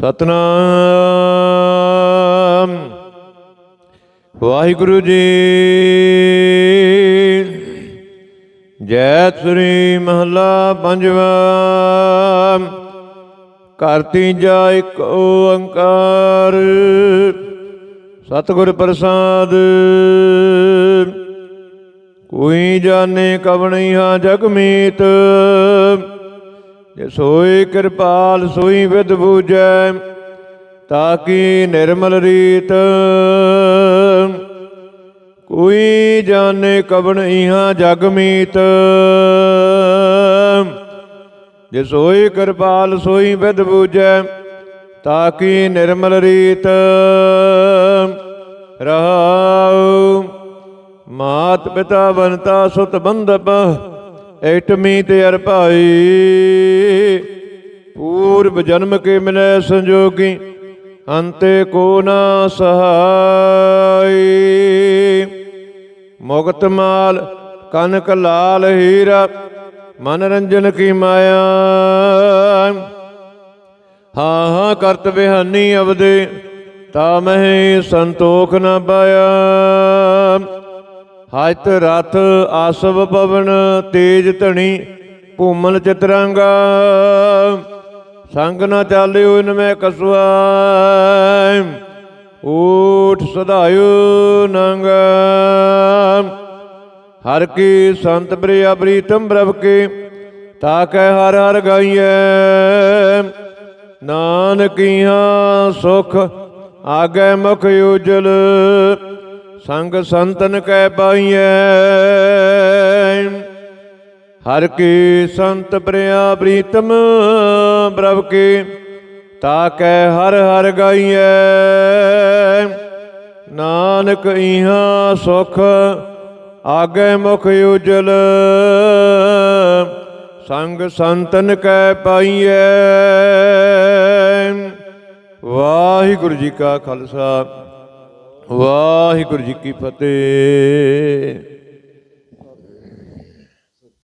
ਸਤਨਾਮ। ਵਾਹਿਗੁਰੂ ਜੀ। ਜੈ ਸ੍ਰੀ ਮਹਲਾ ਪੰਜਵਾ। ਘਰ ਤੀਜਾ ਇੱਕ ਓੰਕਾਰ। ਸਤਿਗੁਰ ਪ੍ਰਸਾਦ। ਕੋਈ ਜਾਣੇ ਕਵਣੀ ਹਾਂ ਜਗ ਮੀਤ। ਜੇ ਸੋਈ ਕਿਰਪਾਲ ਸੋਈ ਵਿਦ ਬੂਜੈ ਤਾਕੀ ਨਿਰਮਲ ਰੀਤ? ਕੋਈ ਜਾਣੇ ਕਵਣ ਇਹਾਂ ਜਗ ਮੀਤ? ਜੇ ਸੋਈ ਕਿਰਪਾਲ ਸੋਈ ਵਿਦ ਬੂਜੈ ਤਾਕੀ ਨਿਰਮਲ ਰੀਤ? ਰਹਾਉ, ਮਾਤ ਪਿਤਾ ਬਨਤਾ ਸੁਤ ਬੰਧਪ ਏਟਮੀ ਤੇ ਅਰ ਭਾਈ। ਪੂਰਬ ਜਨਮ ਕੇ ਮਿਲੈ ਸੰਜੋਗੀ, ਅੰਤੇ ਕੋ ਨਾ ਸਹਾਈ। ਮੁਕਤ ਮਾਲ, ਕਨਕ ਲਾਲ ਹੀਰਾ, ਮਨਰੰਜਨ ਕੀ ਮਾਇਆ। ਹਾਂ ਹਾਂ, ਕਰਤ ਬਿਹਾਨੀ ਅਵਦੇ, ਤਾ ਮਹਿ ਸੰਤੋਖ ਨ ਪਾਇਆ। ਹਜਤ ਰਥ ਆਸਵ ਪਵਨ ਤੇਜ ਧਣੀ ਭੂਮਨ ਚਤਰੰਗਾ। ਸੰਗ ਨਾ ਚਾਲਿਓ ਇਨ ਕਸਵਾ ਊਠ ਸਦਾਇਓ ਨੰਗ। ਹਰ ਕੀ ਸੰਤ ਪ੍ਰਿਆ ਪ੍ਰੀਤਮ ਪ੍ਰਭ ਕੀ, ਤਾ ਕੈ ਹਰ ਹਰ ਗਾਈਐ। ਨਾਨਕੀਆਂ ਸੁਖ ਆਗੇ ਮੁਖ ਉਜਲ, ਸੰਗ ਸੰਤਨ ਕੈ ਪਾਈਐ। ਹਰ ਕੀ ਸੰਤ ਪ੍ਰਿਆ ਪ੍ਰੀਤਮ ਪ੍ਰਭ ਕੀ ਤਾ ਕੈ ਹਰ ਹਰ ਗਾਈਐ। ਨਾਨਕ ਇਹਾਂ ਸੁਖ, ਆਗੇ ਮੁਖ ਉਜਲ। ਸੰਗ ਸੰਤਨ ਕੈ ਪਾਈਐ। ਵਾਹਿਗੁਰੂ ਜੀ ਕਾ ਖਾਲਸਾ, ਵਾਹਿਗੁਰੂ ਜੀ ਕੀ ਫਤਿਹ।